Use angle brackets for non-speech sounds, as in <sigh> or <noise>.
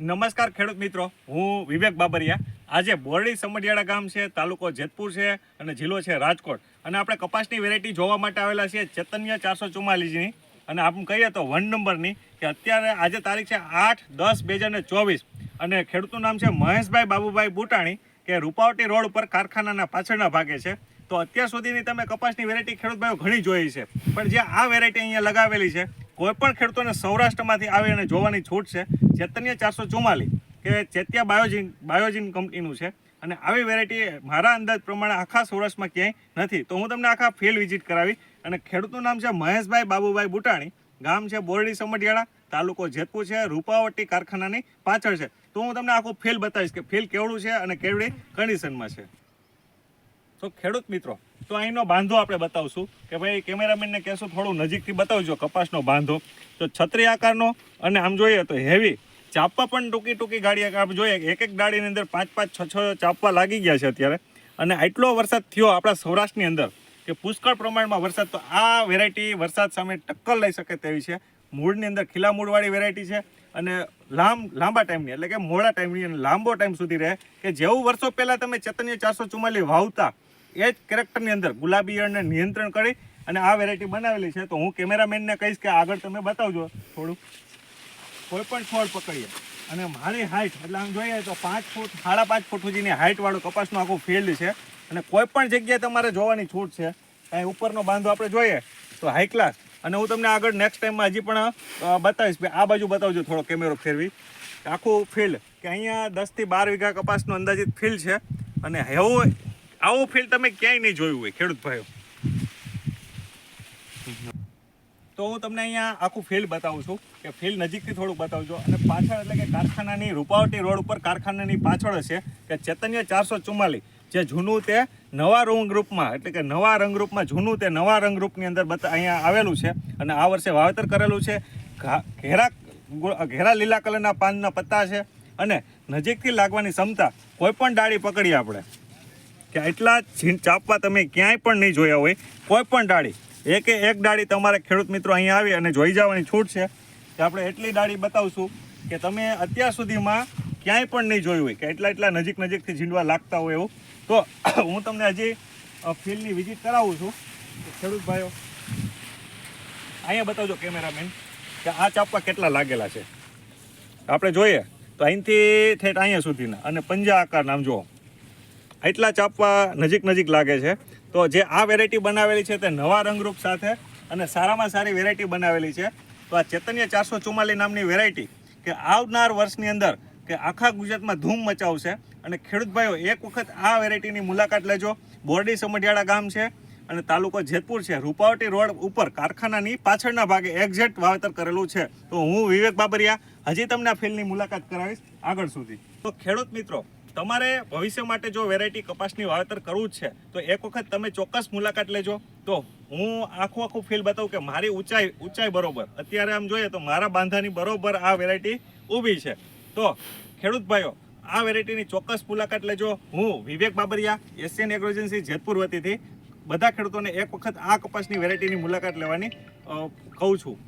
નમસ્કાર ખેડૂત મિત્રો, હું વિવેક બાબરિયા. આજે બોરડી સમઢિયાળા ગામ છે, તાલુકો જેતપુર છે અને જિલ્લો છે રાજકોટ. અને આપણે કપાસની વેરાયટી જોવા માટે આવેલા છીએ ચેતન્ય ચારસો ચુમ્માલીસની. અને આમ કહીએ તો વન નંબરની, કે અત્યારે આજે તારીખ છે આઠ દસ બે હજાર ચોવીસ. અને ખેડૂતનું નામ છે મહેશભાઈ બાબુભાઈ બુટાણી, કે રૂપાવટી રોડ ઉપર કારખાનાના પાછળના ભાગે છે. તો અત્યાર સુધીની તમે કપાસની વેરાયટી ખેડૂતભાઈઓ ઘણી જોઈ છે. પણ જે આ વેરાયટી અહીંયા લગાવેલી છે કોઈપણ ખેડૂતોને સૌરાષ્ટ્રમાંથી આવી અને જોવાની છૂટ છે ચેતન્ય ચારસો ચુમ્માલીસ કે ચેત્યા બાયોજીન બાયોજીન કંપનીનું છે. અને આવી વેરાયટી મારા અંદાજ પ્રમાણે આખા સૌરાષ્ટ્રમાં ક્યાંય નથી. તો હું તમને આખા ફિલ્ડ વિઝિટ કરાવી અને ખેડૂતનું નામ છે મહેશભાઈ બાબુભાઈ બુટાણી. ગામ છે બોરડી સમઢિયાળા, તાલુકો જેતપુર છે, રૂપાવટી કારખાનાની પાછળ છે. તો હું તમને આખું ફિલ્ડ બતાવીશ કે ફિલ્ડ કેવડું છે અને કેવડી કન્ડિશનમાં છે. તો ખેડૂત મિત્રો, તો અહીંનો બાંધો આપણે બતાવશું કે ભાઈ કેમેરામેનને કહેશું થોડું નજીકથી બતાવજો કપાસનો બાંધો. તો છત્રી આકારનો અને આમ જોઈએ તો હેવી ચાપવા પણ ટૂંકી ટૂંકી ગાડી આપણે જોઈએ, એક એક ગાડીની અંદર પાંચ પાંચ છ છ ચાપવા લાગી ગયા છે અત્યારે. અને આટલો વરસાદ થયો આપણા સૌરાષ્ટ્રની અંદર કે પુષ્કળ પ્રમાણમાં વરસાદ, તો આ વેરાયટી વરસાદ સામે ટક્કર લઈ શકે તેવી છે. મૂળની અંદર ખીલા મૂળવાળી વેરાયટી છે અને લાંબ, લાંબા ટાઈમની, એટલે કે મોડા ટાઈમની અને લાંબો ટાઈમ સુધી રહે. કે જેવું વર્ષો પહેલાં તમે ચેતન્ય ચારસો ચુમ્માલી વાવતા એ જ કેરેક્ટરની અંદર ગુલાબી ઈયળને નિયંત્રણ કરી અને આ વેરાયટી બનાવેલી છે. તો હું કેમેરામેનને કહીશ કે આગળ તમે બતાવજો થોડું. કોઈ પણ છોડ પકડીએ. અને મારી હાઇટ એટલે આમ જોઈએ તો પાંચ ફૂટ, સાડા પાંચ ફૂટ સુધીની હાઈટ વાળું કપાસનું આખું ફિલ્ડ છે. અને કોઈ પણ જગ્યાએ તમારે જોવાની છૂટ છે. કાંઈ ઉપરનો બાંધો આપણે જોઈએ તો હાઈ ક્લાસ અને હું તમને આગળ નેક્સ્ટ ટાઈમમાં હજી પણ બતાવીશ આ બાજુ બતાવજો થોડો કેમેરો ફેરવી. આખું ફિલ્ડ કે અહીંયા દસથી બાર વીઘા કપાસનું અંદાજિત ફિલ્ડ છે. અને એવું આવું ફિલ્ડ તમે ક્યાંય નહીં જોયું હોય, ખેડૂત ભાઈઓ. તો હું તમને અહીંયા આખું ફિલ્ડ બતાવું છું, કે ફિલ્ડ નજીકથી થોડું બતાવજો. અને પાછળ એટલે કે કારખાનાની રૂપાવટી રોડ ઉપર કારખાનાની પાછળ છે કે ચેતન્ય ચારસો ચુમ્માલીસ, જે જૂનું તે નવા રંગરૂપમાં એટલે કે નવા રંગરૂપમાં જૂનું તે નવા રંગરૂપની અંદર અહીંયા આવેલું છે. અને આ વર્ષે વાવેતર કરેલું છે. ઘેરા ઘેરા લીલા કલરના પાનના પત્તા છે. અને નજીકથી લાગવાની ક્ષમતા કોઈ પણ ડાળી પકડીએ આપણે. કે ઝીણ ચાપવા તમે ક્યાંય પણ નહીં જોયા હોય, કોઈ પણ ડાળી, એકે એક ડાળી તમારે ખેડૂત મિત્રો અહીંયા આવી અને જોઈ જવાની છૂટ છે. કે આપણે એટલી ડાળી બતાવશું કે તમે અત્યાર સુધીમાં ક્યાંય પણ નહીં જોયું હોય, કે એટલા એટલા નજીક નજીકથી ઝીંડવા લાગતા હોય એવું. તો <coughs> હું તમને હજી ફિલ્ડની વિઝિટ કરાવું છું. ખેડૂત ભાઈઓ, અહીંયા બતાવજો કેમેરામેન કે આ ચાપવા કેટલા લાગેલા છે. આપણે જોઈએ. તો અહીંથી ઠેઠ અહીંયા સુધીના અને પંજા આકાર નામ જુઓ. એટલા ચાપવા નજીક નજીક લાગે છે. તો જે આ વેરાયટી બનાવેલી છે તે નવા રંગરૂપ સાથે અને સારામાં સારી વેરાયટી બનાવેલી છે. તો આ ચેતન્ય ચારસો ચુમ્માલીસ નામની વેરાયટી કે આવનાર વર્ષની અંદર કે આખા ગુજરાતમાં ધૂમ મચાવશે. અને ખેડૂત ભાઈઓ, એક વખત આ વેરાયટીની મુલાકાત લેજો. બોરડી સમઢિયાળા ગામ છે અને તાલુકો જેતપુર છે. રૂપાવટી રોડ ઉપર કારખાનાની પાછળના ભાગે એક્ઝેક્ટ વાવેતર કરેલું છે. તો હું વિવેક બાબરિયા, હજી તમને આ ફિલ્ડની મુલાકાત કરાવીશ આગળ સુધી. તો ખેડૂત મિત્રો તમારે ભવિષ્ય માટે જો વેરાયટી કપાસની વાવેતર કરવું છે, તો એક વખત તમે ચોક્કસ મુલાકાત લેજો. તો હું આખું આખું ફીલ બતાવું કે મારી ઊંચાઈ ઊંચાઈ બરોબર. અત્યારે આમ જોઈએ તો મારા બાંધાની બરોબર આ વેરાયટી ઊભી છે. તો ખેડૂત ભાઈઓ, આ વેરાયટીની ચોક્કસ મુલાકાત લેજો. હું Vivek Babariya Asian agro agency Jetpur વતીથી બધા ખેડૂતોને એક વખત આ કપાસની વેરાયટીની મુલાકાત લેવાની કહું છું.